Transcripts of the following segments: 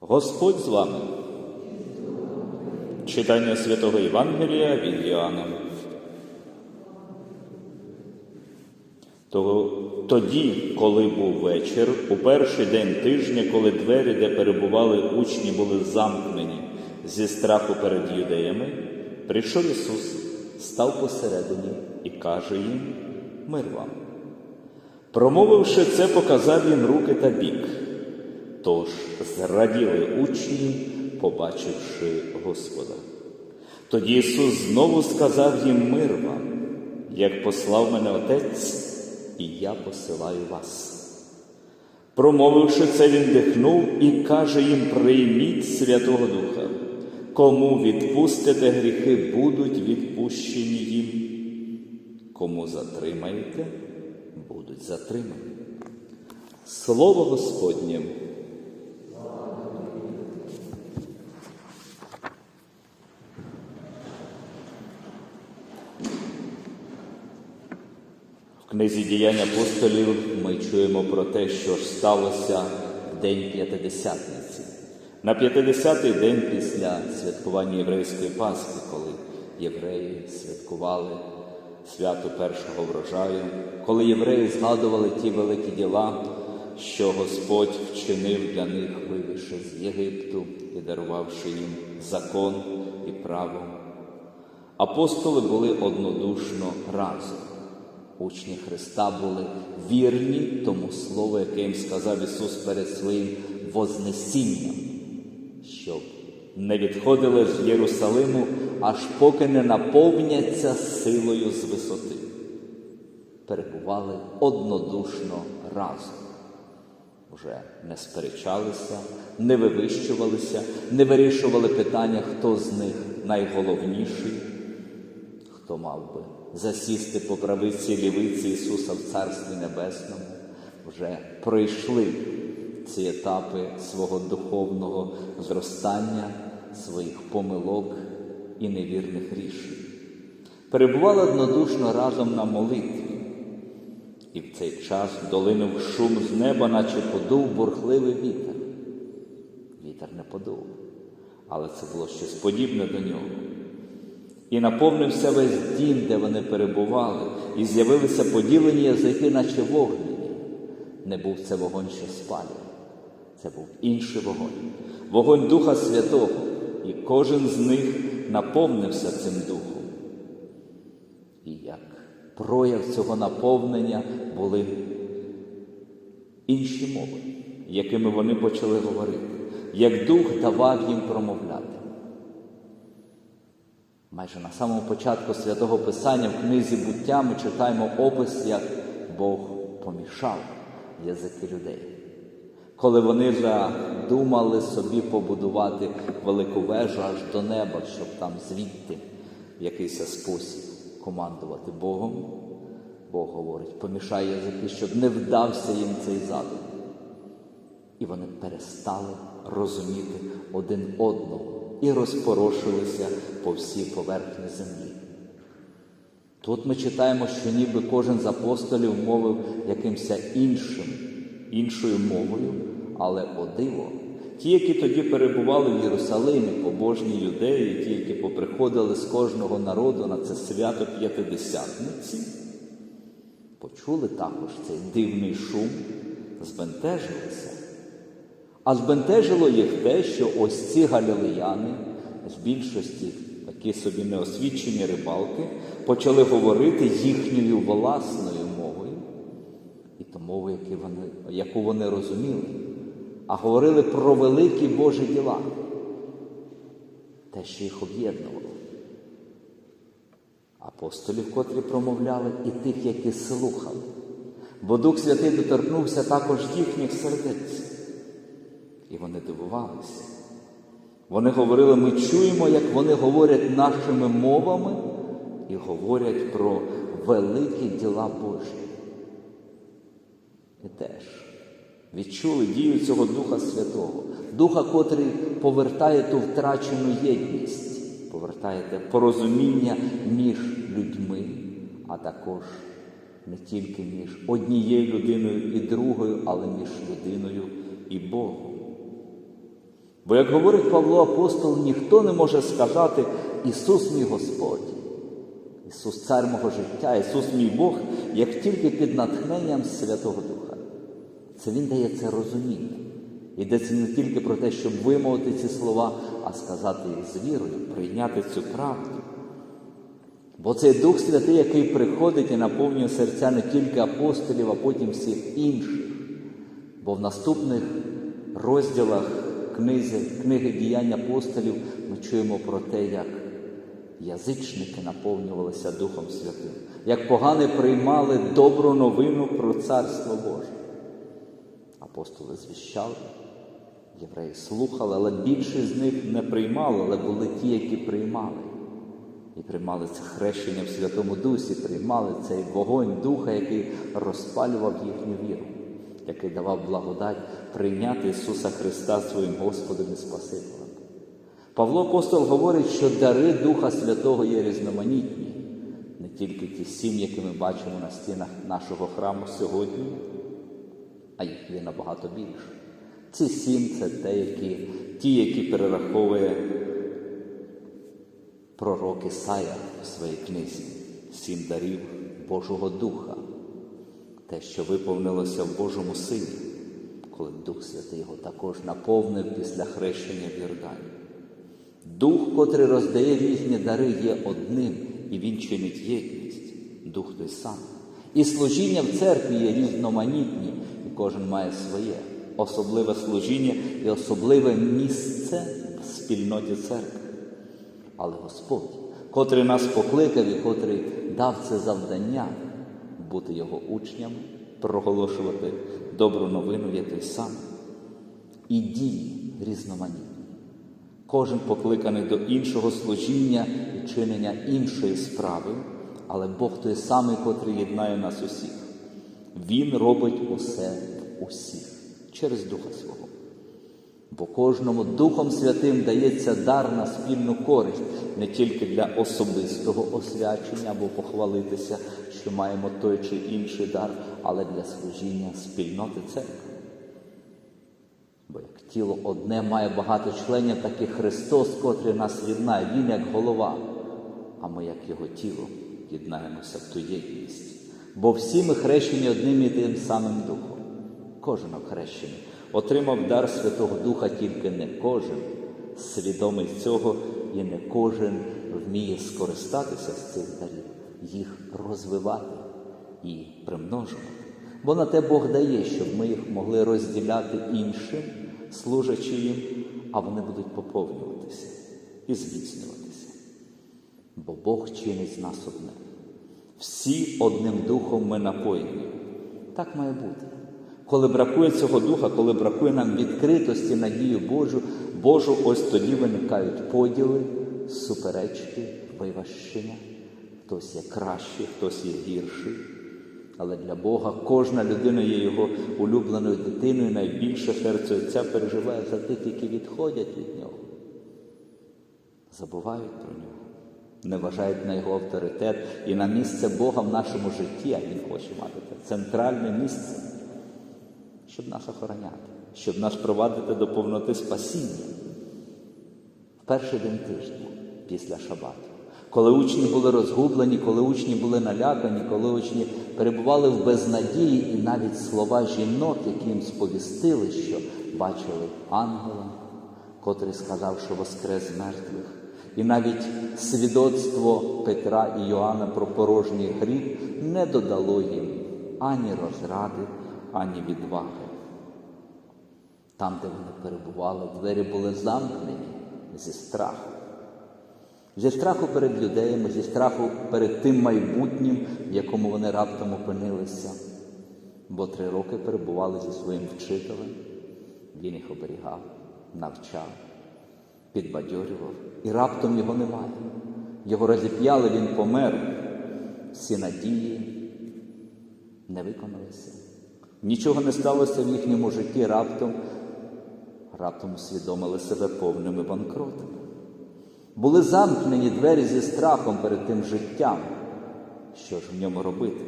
Господь з вами. Читання святого Євангелія від Іоанна. Тоді, коли був вечір, у перший день тижня, коли двері, де перебували учні, були замкнені зі страху перед юдеями, прийшов Ісус, став посередині і каже їм: Мир вам. Промовивши це, показав їм руки та бік. Тож зраділи учні, побачивши Господа. Тоді Ісус знову сказав їм мир вам, як послав мене Отець, і я посилаю вас. Промовивши це, він дихнув і каже їм: прийміть Святого Духа. Кому відпустите гріхи, будуть відпущені їм. Кому затримаєте, будуть затримані. Слово Господнє. Книзі діянь апостолів ми чуємо про те, що ж сталося в день П'ятидесятниці. На 50-й день після святкування єврейської Пасхи, коли євреї святкували свято першого врожаю, коли євреї згадували ті великі діла, що Господь вчинив для них, вивівши з Єгипту і дарувавши їм закон і право. Апостоли були однодушно разом. Учні Христа були вірні тому слову, яке їм сказав Ісус перед своїм Вознесінням, щоб не відходили з Єрусалиму, аж поки не наповняться силою з висоти. Перебували однодушно разом. Вже не сперечалися, не вивищувалися, не вирішували питання, хто з них найголовніший, хто мав би засісти по правиці лівиці Ісуса в Царстві Небесному, вже пройшли ці етапи свого духовного зростання, своїх помилок і невірних рішень. Перебували однодушно разом на молитві. І в цей час долинув шум з неба, наче подув бурхливий вітер. Вітер не подув, але це було щось подібне до нього. І наповнився весь дім, де вони перебували, і з'явилися поділені язики, наче вогняні. Не був це вогонь, що спалює, це був інший вогонь, вогонь Духа Святого, і кожен з них наповнився цим духом. І як прояв цього наповнення були інші мови, якими вони почали говорити, як дух давав їм промовляти. Майже на самому початку святого Писання в книзі буття ми читаємо опис, як Бог помішав язики людей. Коли вони задумали собі побудувати велику вежу аж до неба, щоб там звідти в якийсь спосіб командувати Богом, Бог говорить, помішай язики, щоб не вдався їм цей задум. І вони перестали розуміти один одного і розпорошилися по всій поверхні землі. Тут ми читаємо, що ніби кожен з апостолів мовив якимось іншим, іншою мовою, але о диво, ті, які тоді перебували в Єрусалимі, побожні юдеї, ті, які поприходили з кожного народу на це свято П'ятидесятниці, почули також цей дивний шум, збентежилися. А збентежило їх те, що ось ці галілеяни, з більшості такі собі неосвічені рибалки, почали говорити їхньою власною мовою, і яку вони, яку вони розуміли, а говорили про великі Божі діла, те, що їх об'єднувало. Апостолів, котрі промовляли, і тих, які слухали, бо Дух Святий доторкнувся також їхніх сердець. І вони дивувалися. Вони говорили, ми чуємо, як вони говорять нашими мовами і говорять про великі діла Божі. І теж відчули дію цього Духа Святого, Духа, котрий повертає ту втрачену єдність, повертає те порозуміння між людьми, а також не тільки між однією людиною і другою, але між людиною і Богом. Бо, як говорить Павло апостол, ніхто не може сказати Ісус мій Господь, Ісус Цар мого життя, Ісус мій Бог, як тільки під натхненням Святого Духа. Це Він дає це розуміння. Йдеться не тільки про те, щоб вимовити ці слова, а сказати їх з вірою, прийняти цю правду. Бо цей Дух Святий, який приходить і наповнює серця не тільки апостолів, а потім всіх інших. Бо в наступних розділах книги, книги діянь апостолів ми чуємо про те, як язичники наповнювалися Духом Святим, як погани приймали добру новину про Царство Боже. Апостоли звіщали, євреї слухали, але більшість з них не приймали, але були ті, які приймали. І приймали це хрещення в Святому Дусі, приймали цей вогонь Духа, який розпалював їхню віру, який давав благодать прийняти Ісуса Христа своїм Господом і Спасителем. Павло Апостол говорить, що дари Духа Святого є різноманітні, не тільки ті сім, які ми бачимо на стінах нашого храму сьогодні, а їх є набагато більше. Ці сім це те, які, ті, які перераховує пророк Ісая в своїй книзі, сім дарів Божого Духа, те, що виповнилося в Божому Сині, коли Дух Святий його також наповнив після хрещення в Йордані. Дух, котрий роздає різні дари, є одним, і він чинить єдність, Дух той самий. І служіння в церкві є різноманітні, і кожен має своє особливе служіння і особливе місце в спільноті церкви. Але Господь, котрий нас покликав і котрий дав це завдання бути його учнями, проголошувати добру новину є той самий. І дії різноманітні. Кожен покликаний до іншого служіння і чинення іншої справи, але Бог той самий, котрий єднає нас усіх. Він робить усе в усіх через Духа Свого. Бо кожному Духом Святим дається дар на спільну користь не тільки для особистого освячення або похвалитися, що маємо той чи інший дар, але для служіння спільноти церкви. Бо як тіло одне має багато членів, так і Христос, котрий нас єднає, Він як голова, а ми, як Його тіло, єднаємося в ту єдність. Бо всі ми хрещені одним і тим самим Духом. Кожен хрещений отримав дар Святого Духа, тільки не кожен свідомий цього, і не кожен вміє скористатися з цих дарів, їх розвивати і примножувати. Бо на те Бог дає, щоб ми їх могли розділяти іншим, служачи їм, а вони будуть поповнюватися і зміцнюватися. Бо Бог чинить з нас одне. Всі одним духом ми напоєні. Так має бути. Коли бракує цього духа, коли бракує нам відкритості, надію Божу, Божу, ось тоді виникають поділи, суперечки, виващення. Хтось є кращий, хтось є гірший. Але для Бога кожна людина є його улюбленою дитиною, найбільше серце Отця переживає за тих, які відходять від нього, забувають про нього, не вважають на його авторитет і на місце Бога в нашому житті, а Він хоче мати це центральне місце, щоб нас охороняти, щоб нас провадити до повноти спасіння. В перший день тижня після Шабату. Коли учні були розгублені, коли учні були налякані, коли учні перебували в безнадії, і навіть слова жінок, які їм сповістили, що бачили ангела, котрий сказав, що воскрес мертвих, і навіть свідоцтво Петра і Йоанна про порожній гріб не додало їм ані розради, ані відваги. Там, де вони перебували, двері були замкнені зі страху. Зі страху перед юдеями, зі страху перед тим майбутнім, в якому вони раптом опинилися, бо три роки перебували зі своїм вчителем, він їх оберігав, навчав, підбадьорював, і раптом його немає. Його розіп'яли, він помер. Всі надії не виконалися. Нічого не сталося в їхньому житті раптом, раптом усвідомили себе повними банкротами. Були замкнені двері зі страхом перед тим життям. Що ж в ньому робити?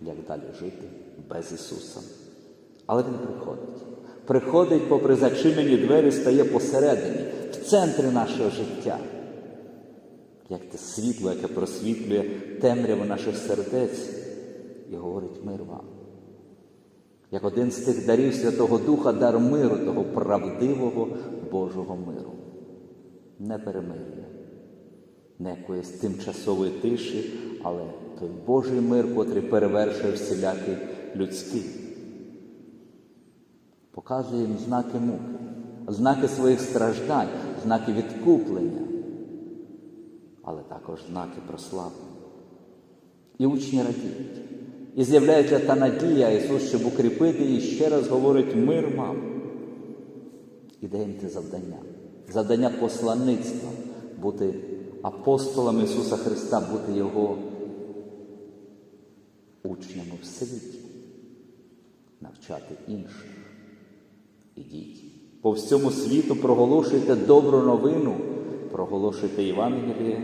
Як далі жити без Ісуса? Але Він приходить. приходить попри зачинені двері, стає посередині, в центрі нашого життя. Як те світло, яке просвітлює темряву наших сердець і говорить мир вам. Як один з тих дарів Святого Духа, дар миру, того правдивого Божого миру. Не перемир'я, не якоїсь тимчасової тиші, але той Божий мир, котрий перевершує всілякий людський. Показує їм знаки муки, знаки своїх страждань, знаки відкуплення, але також знаки прослави. І учні радіють. І з'являється та надія Ісус, щоб укріпити її, ще раз говорить мир вам. І дає їм те завдання. Завдання посланництва, бути апостолами Ісуса Христа, бути Його учнями в світі, навчати інших. Ідіть. По всьому світу проголошуйте добру новину, проголошуйте Євангеліє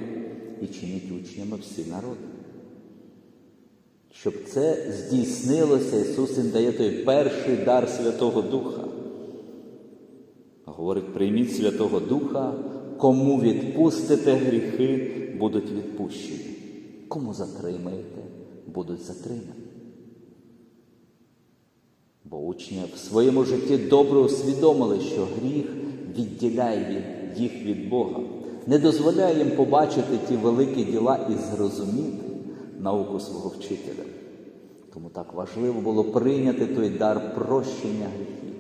і чиніть учнями всі народи. Щоб це здійснилося, Ісус їм дає той перший дар Святого Духа. Говорить, прийміть Святого Духа, кому відпустите гріхи, будуть відпущені. Кому затримаєте, будуть затримані. Бо учні в своєму житті добре усвідомили, що гріх відділяє їх від Бога, не дозволяє їм побачити ті великі діла і зрозуміти науку свого вчителя. Тому так важливо було прийняти той дар прощення гріхів.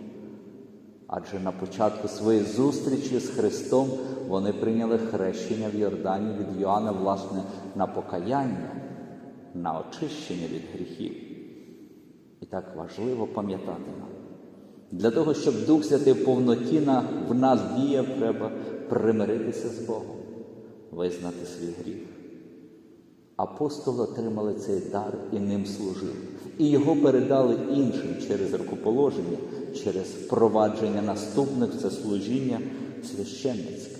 Адже на початку своєї зустрічі з Христом вони прийняли хрещення в Йордані від Йоанна, власне, на покаяння, на очищення від гріхів. І так важливо пам'ятати нам. Для того, щоб Дух Святий в повноті в нас діяв, треба примиритися з Богом, визнати свій гріх. Апостоли отримали цей дар і ним служили. І його передали іншим через рукоположення, через впровадження наступних це служіння священницьке.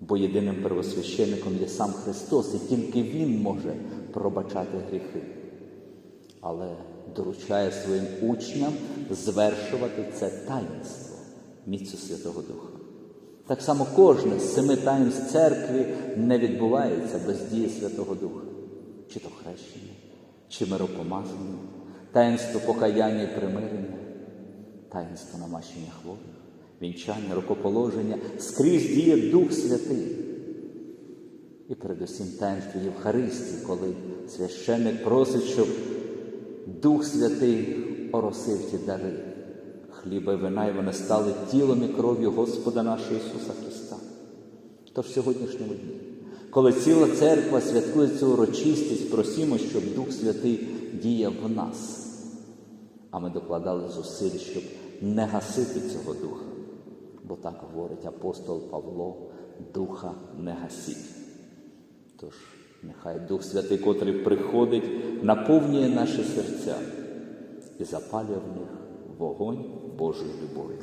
Бо єдиним первосвященником є сам Христос, і тільки Він може пробачати гріхи. Але доручає своїм учням звершувати це таїнство міцю Святого Духа. Так само кожне з семи таїнств церкви не відбувається без дії Святого Духа, чи то хрещення, чи миропомазання, таїнство покаяння і примирення, таїнство намащення хворих, вінчання, рукоположення, скрізь діє Дух Святий. І передусім таїнство Євхаристії, коли священник просить, щоб Дух Святий оросив ті дари, хліба і вина, і вони стали тілом і кров'ю Господа нашого Ісуса Христа. Тож в сьогоднішньому дні, коли ціла церква святкує цю урочистість, просімо, щоб Дух Святий діяв в нас, а ми докладали зусиль, щоб не гасити цього духа. Бо так говорить апостол Павло, духа не гасіть. Тож, нехай Дух Святий, котрий приходить, наповнює наші серця і запалює в них вогонь Божої любові.